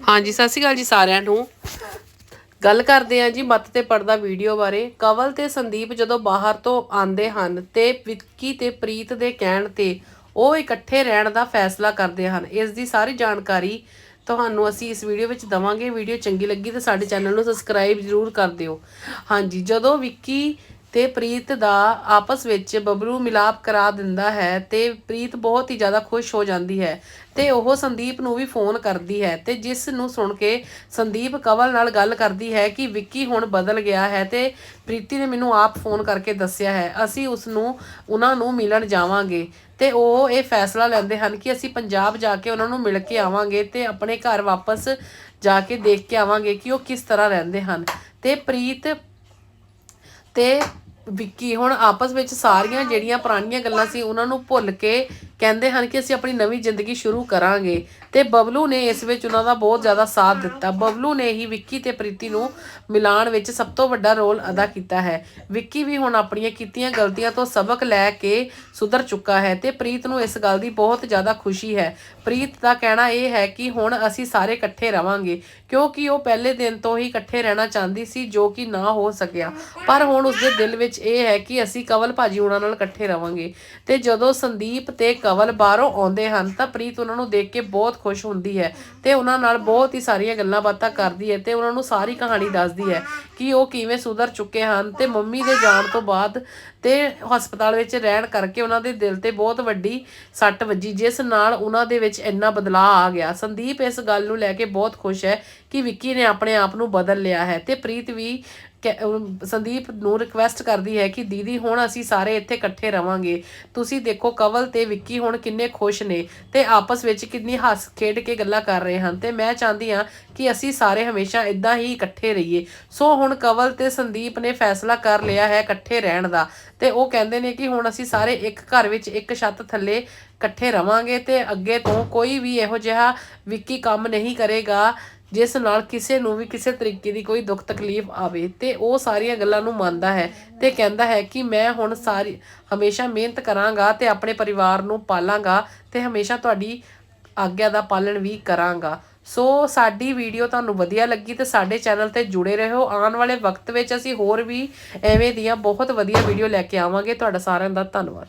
ਹਾਂਜੀ, ਸਤਿ ਸ਼੍ਰੀ ਅਕਾਲ ਜੀ ਸਾਰਿਆਂ ਨੂੰ। ਗੱਲ ਕਰਦੇ ਹਾਂ ਜੀ ਮੱਤ ਤੇ ਪਰਦਾ ਵੀਡੀਓ ਬਾਰੇ। ਕਵਲ ਤੇ ਸੰਦੀਪ ਜਦੋਂ ਬਾਹਰ ਤੋਂ ਆਉਂਦੇ ਹਨ ਤੇ ਵਿੱਕੀ ਤੇ ਪ੍ਰੀਤ ਦੇ ਕਹਿਣ ਤੇ ਉਹ ਇਕੱਠੇ ਰਹਿਣ ਦਾ ਫੈਸਲਾ ਕਰਦੇ ਹਨ। ਇਸ ਦੀ ਸਾਰੀ ਜਾਣਕਾਰੀ ਤੁਹਾਨੂੰ ਅਸੀਂ ਇਸ ਵੀਡੀਓ ਵਿੱਚ ਦਵਾਂਗੇ। ਵੀਡੀਓ ਚੰਗੀ ਲੱਗੀ ਤਾਂ ਸਾਡੇ ਚੈਨਲ ਨੂੰ ਸਬਸਕ੍ਰਾਈਬ ਜ਼ਰੂਰ ਕਰ ਦਿਓ। ਹਾਂਜੀ, ਜਦੋਂ ਵਿੱਕੀ ਤੇ ਪ੍ਰੀਤ ਦਾ ਆਪਸ ਵਿੱਚ ਬਬਲੂ ਮਿਲਾਪ ਕਰਾ ਦਿੰਦਾ ਹੈ ਤੇ ਪ੍ਰੀਤ ਬਹੁਤ ਹੀ ਜ਼ਿਆਦਾ ਖੁਸ਼ ਹੋ ਜਾਂਦੀ ਹੈ ਤੇ ਉਹ ਸੰਦੀਪ ਨੂੰ ਵੀ ਫੋਨ ਕਰਦੀ ਹੈ ਤੇ ਜਿਸ ਨੂੰ ਸੁਣ ਕੇ ਸੰਦੀਪ ਕਵਲ ਨਾਲ ਗੱਲ ਕਰਦੀ ਹੈ ਕਿ ਵਿੱਕੀ ਹੁਣ ਬਦਲ ਗਿਆ ਹੈ ਤੇ ਪ੍ਰੀਤੀ ਨੇ ਮੈਨੂੰ ਆਪ ਫੋਨ ਕਰਕੇ ਦੱਸਿਆ ਹੈ, ਅਸੀਂ ਉਸ ਨੂੰ, ਉਹਨਾਂ ਨੂੰ ਮਿਲਣ ਜਾਵਾਂਗੇ। ਤੇ ਉਹ ਇਹ ਫੈਸਲਾ ਲੈਂਦੇ ਹਨ ਕਿ ਅਸੀਂ ਪੰਜਾਬ ਜਾ ਕੇ ਉਹਨਾਂ ਨੂੰ ਮਿਲ ਕੇ ਆਵਾਂਗੇ ਤੇ ਆਪਣੇ ਘਰ ਵਾਪਸ ਜਾ ਕੇ ਦੇਖ ਕੇ ਆਵਾਂਗੇ ਕਿ ਉਹ ਕਿਸ ਤਰ੍ਹਾਂ ਰਹਿੰਦੇ ਹਨ। ਤੇ ਪ੍ਰੀਤ ਤੇ ਵਿੱਕੀ ਹੁਣ ਆਪਸ ਵਿੱਚ ਸਾਰੀਆਂ ਜਿਹੜੀਆਂ ਪੁਰਾਣੀਆਂ ਗੱਲਾਂ ਸੀ ਉਹਨਾਂ ਨੂੰ ਭੁੱਲ ਕੇ ਕਹਿੰਦੇ ਹਨ ਕਿ ਅਸੀਂ ਆਪਣੀ ਨਵੀਂ ਜ਼ਿੰਦਗੀ ਸ਼ੁਰੂ ਕਰਾਂਗੇ ਤੇ ਬਬਲੂ ਨੇ ਇਸ ਵਿੱਚ ਉਹਨਾਂ ਦਾ ਬਹੁਤ ਜ਼ਿਆਦਾ ਸਾਥ ਦਿੱਤਾ। ਬਬਲੂ ਨੇ ਹੀ ਵਿੱਕੀ ਤੇ ਪ੍ਰੀਤੀ ਨੂੰ ਮਿਲਾਉਣ ਵਿੱਚ ਸਭ ਤੋਂ ਵੱਡਾ ਰੋਲ ਅਦਾ ਕੀਤਾ ਹੈ। ਵਿੱਕੀ ਵੀ ਹੁਣ ਆਪਣੀਆਂ ਕੀਤੀਆਂ ਗਲਤੀਆਂ ਤੋਂ ਸਬਕ ਲੈ ਕੇ ਸੁਧਰ ਚੁੱਕਾ ਹੈ ਤੇ ਪ੍ਰੀਤ ਨੂੰ ਇਸ ਗੱਲ ਦੀ ਬਹੁਤ ਜ਼ਿਆਦਾ ਖੁਸ਼ੀ ਹੈ। ਪ੍ਰੀਤ ਦਾ ਕਹਿਣਾ ਇਹ ਹੈ ਕਿ ਹੁਣ ਅਸੀਂ ਸਾਰੇ ਇਕੱਠੇ ਰਵਾਂਗੇ, ਕਿਉਂਕਿ ਉਹ ਪਹਿਲੇ ਦਿਨ ਤੋਂ ਹੀ ਇਕੱਠੇ ਰਹਿਣਾ ਚਾਹੁੰਦੀ ਸੀ, ਜੋ ਕਿ ਨਾ ਹੋ ਸਕਿਆ। ਪਰ ਹੁਣ ਉਸਦੇ ਦਿਲ ਵਿੱਚ ਇਹ ਹੈ ਕਿ ਅਸੀਂ ਕਵਲ ਭਾਜੀ ਉਹਨਾਂ ਨਾਲ ਇਕੱਠੇ ਰਵਾਂਗੇ। ਤੇ ਜਦੋਂ ਸੰਦੀਪ ਤੇ ਕਵਲ ਬਾਹਰੋਂ ਆਉਂਦੇ ਹਨ, ਤਾਂ ਪ੍ਰੀਤ ਉਹਨਾਂ ਨੂੰ ਦੇਖ ਕੇ ਬਹੁਤ ਖੁਸ਼ ਹੁੰਦੀ ਹੈ ਤੇ ਉਹਨਾਂ ਨਾਲ ਬਹੁਤ ਹੀ ਸਾਰੀਆਂ ਗੱਲਾਂ ਬਾਤਾਂ ਕਰਦੀ ਹੈ ਤੇ ਉਹਨਾਂ ਨੂੰ ਸਾਰੀ ਕਹਾਣੀ ਦੱਸਦੀ ਹੈ ਕਿ ਉਹ ਕਿਵੇਂ ਸੁਧਰ ਚੁੱਕੇ ਹਨ ਤੇ ਮੰਮੀ ਦੇ ਜਾਣ ਤੋਂ ਬਾਅਦ ਤੇ ਹਸਪਤਾਲ ਵਿੱਚ ਰਹਿਣ ਕਰਕੇ ਉਹਨਾਂ ਦੇ ਦਿਲ ਤੇ ਬਹੁਤ ਵੱਡੀ ਸੱਟ ਵੱਜੀ, ਜਿਸ ਨਾਲ ਉਹਨਾਂ ਦੇ ਵਿੱਚ ਇੰਨਾ ਬਦਲਾਅ ਆ ਗਿਆ। ਸੰਦੀਪ ਇਸ ਗੱਲ ਨੂੰ ਲੈ ਕੇ ਬਹੁਤ ਖੁਸ਼ ਹੈ ਕਿ ਵਿੱਕੀ ਨੇ ਆਪਣੇ ਆਪ ਨੂੰ ਬਦਲ ਲਿਆ ਹੈ ਤੇ ਪ੍ਰੀਤ ਵੀ ਸੰਦੀਪ ਨੂੰ ਰਿਕਵੈਸਟ ਕਰਦੀ ਹੈ ਕਿ ਦੀਦੀ ਹੁਣ ਅਸੀਂ ਸਾਰੇ ਇੱਥੇ ਇਕੱਠੇ ਰਵਾਂਗੇ। ਤੁਸੀਂ ਦੇਖੋ ਕਵਲ ਤੇ ਵਿੱਕੀ ਹੁਣ ਕਿੰਨੇ ਖੁਸ਼ ਨੇ ਤੇ ਆਪਸ ਵਿੱਚ ਕਿੰਨੀ ਹੱਸ ਖੇਡ ਕੇ ਗੱਲਾਂ ਕਰ ਰਹੇ ਹਨ ਤੇ ਮੈਂ ਚਾਹੁੰਦੀ ਹਾਂ ਕਿ ਅਸੀਂ ਸਾਰੇ ਹਮੇਸ਼ਾ ਇਦਾਂ ਹੀ ਇਕੱਠੇ ਰਹੀਏ। ਸੋ ਹੁਣ ਕਵਲ ਤੇ ਸੰਦੀਪ ਨੇ ਫੈਸਲਾ ਕਰ ਲਿਆ ਹੈ ਇਕੱਠੇ ਰਹਿਣ ਦਾ ਤੇ ਉਹ ਕਹਿੰਦੇ ਨੇ ਕਿ ਹੁਣ ਅਸੀਂ ਸਾਰੇ ਇੱਕ ਘਰ ਵਿੱਚ ਇੱਕ ਛੱਤ ਥੱਲੇ ਇਕੱਠੇ ਰਵਾਂਗੇ ਤੇ ਅੱਗੇ ਤੋਂ ਕੋਈ ਵੀ ਇਹੋ ਜਿਹਾ ਵਿੱਕੀ ਕੰਮ ਨਹੀਂ ਕਰੇਗਾ। ਜਿਸ ਨਾਲ ਕਿਸੇ ਨੂੰ ਵੀ ਕਿਸੇ ਤਰੀਕੇ ਦੀ ਕੋਈ ਦੁੱਖ ਤਕਲੀਫ ਆਵੇ ਤੇ ਉਹ ਸਾਰੀਆਂ ਗੱਲਾਂ ਨੂੰ ਮੰਨਦਾ ਹੈ ਤੇ ਕਹਿੰਦਾ ਹੈ ਕਿ ਮੈਂ ਹੁਣ ਸਾਰੀ, ਹਮੇਸ਼ਾ ਮਿਹਨਤ ਕਰਾਂਗਾ ਤੇ ਆਪਣੇ ਪਰਿਵਾਰ ਨੂੰ ਪਾਲਾਂਗਾ ਤੇ ਹਮੇਸ਼ਾ ਤੁਹਾਡੀ ਆਗਿਆ ਦਾ ਪਾਲਣ ਵੀ ਕਰਾਂਗਾ। ਸੋ ਸਾਡੀ ਵੀਡੀਓ ਤੁਹਾਨੂੰ ਵਧੀਆ ਲੱਗੀ ਤੇ ਸਾਡੇ ਚੈਨਲ ਤੇ ਜੁੜੇ ਰਹੋ। ਆਉਣ ਵਾਲੇ ਵਕਤ ਵਿੱਚ ਅਸੀਂ ਹੋਰ ਵੀ ਐਵੇਂ ਦੀਆਂ ਬਹੁਤ ਵਧੀਆ ਵੀਡੀਓ ਲੈ ਕੇ ਆਵਾਂਗੇ। ਤੁਹਾਡਾ ਸਾਰਿਆਂ ਦਾ ਧੰਨਵਾਦ।